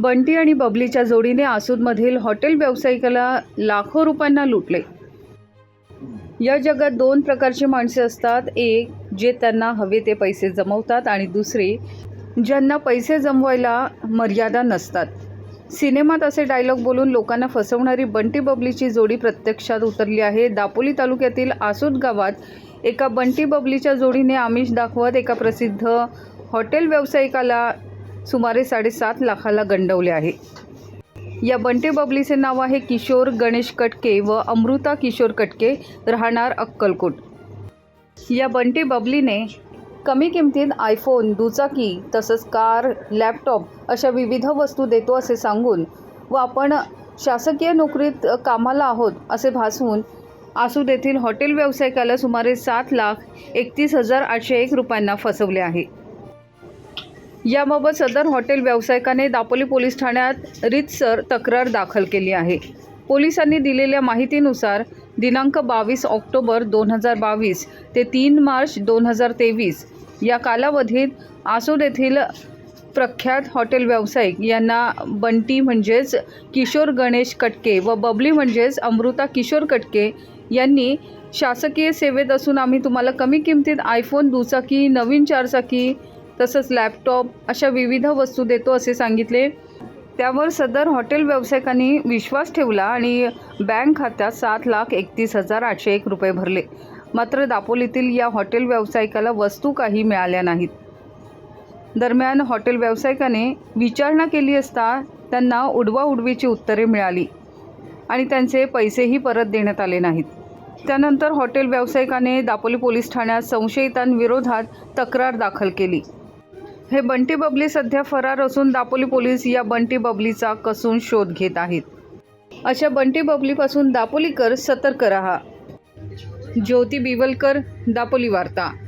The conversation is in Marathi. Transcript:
बंटी आणि बबलीच्या जोडीने आसूदमधील हॉटेल व्यावसायिकाला लाखो रुपयांना लुटले. या जगात दोन प्रकारची माणसे असतात. एक जे त्यांना हवे ते पैसे जमवतात आणि दुसरे ज्यांना पैसे जमवायला मर्यादा नसतात. सिनेमात असे डायलॉग बोलून लोकांना फसवणारी बंटी बबलीची जोडी प्रत्यक्षात उतरली आहे. दापोली तालुक्यातील आसूद गावात एका बंटी बबलीच्या जोडीने आमिष दाखवत एका प्रसिद्ध हॉटेल व्यावसायिकाला सुमारे साडेसात लाखाला गंडवले आहे. या बंटे बबलीचे नाव आहे किशोर गणेश कटके व अमृता किशोर कटके राहणार अक्कलकोट. या बंटी बबलीने कमी किमतीत आयफोन दुचाकी तसंच कार लॅपटॉप अशा विविध वस्तू देतो असे सांगून व आपण शासकीय नोकरीत कामाला आहोत असे भासवून आसूद येथील हॉटेल व्यावसायिकाला सुमारे सात लाख एकतीस हजार आठशे एक रुपयांना फसवले आहे. याबाबत सदर हॉटेल व्यावसायिकाने दापोली पोलीस ठाण्यात रितसर तक्रार दाखल केली आहे. पोलिसांनी दिलेल्या माहितीनुसार दिनांक बावीस ऑक्टोबर दोन हजार बावीस ते तीन मार्च दोन हजार तेवीस या कालावधीत आसूद येथील प्रख्यात हॉटेल व्यावसायिक यांना बंटी म्हणजेच किशोर गणेश कटके व बबली म्हणजेच अमृता किशोर कटके यांनी शासकीय सेवेत असून आम्ही तुम्हाला कमी किमतीत आयफोन दुचाकी नवीन चारचाकी तसंच लॅपटॉप अशा विविध वस्तू देतो असे सांगितले. त्यावर सदर हॉटेल व्यावसायिकांनी विश्वास ठेवला आणि बँक खात्यात सात लाख एकतीस हजार आठशे एक रुपये भरले. मात्र दापोलीतील या हॉटेल व्यावसायिकाला वस्तू काही मिळाल्या नाहीत. दरम्यान हॉटेल व्यावसायिकाने विचारणा केली असता त्यांना उडवाउडवीची उत्तरे मिळाली आणि त्यांचे पैसेही परत देण्यात आले नाहीत. त्यानंतर हॉटेल व्यावसायिकाने दापोली पोलीस ठाण्यात संशयितांविरोधात तक्रार दाखल केली. हे बंटी बबली सध्या फरार असून दापोली पोलीस या बंटी बबलीचा कसून शोध घेत आहेत. अशा बंटी बबलीपासून दापोलीकर सतर्क रहा. ज्योती बिवलकर दापोली वार्ता.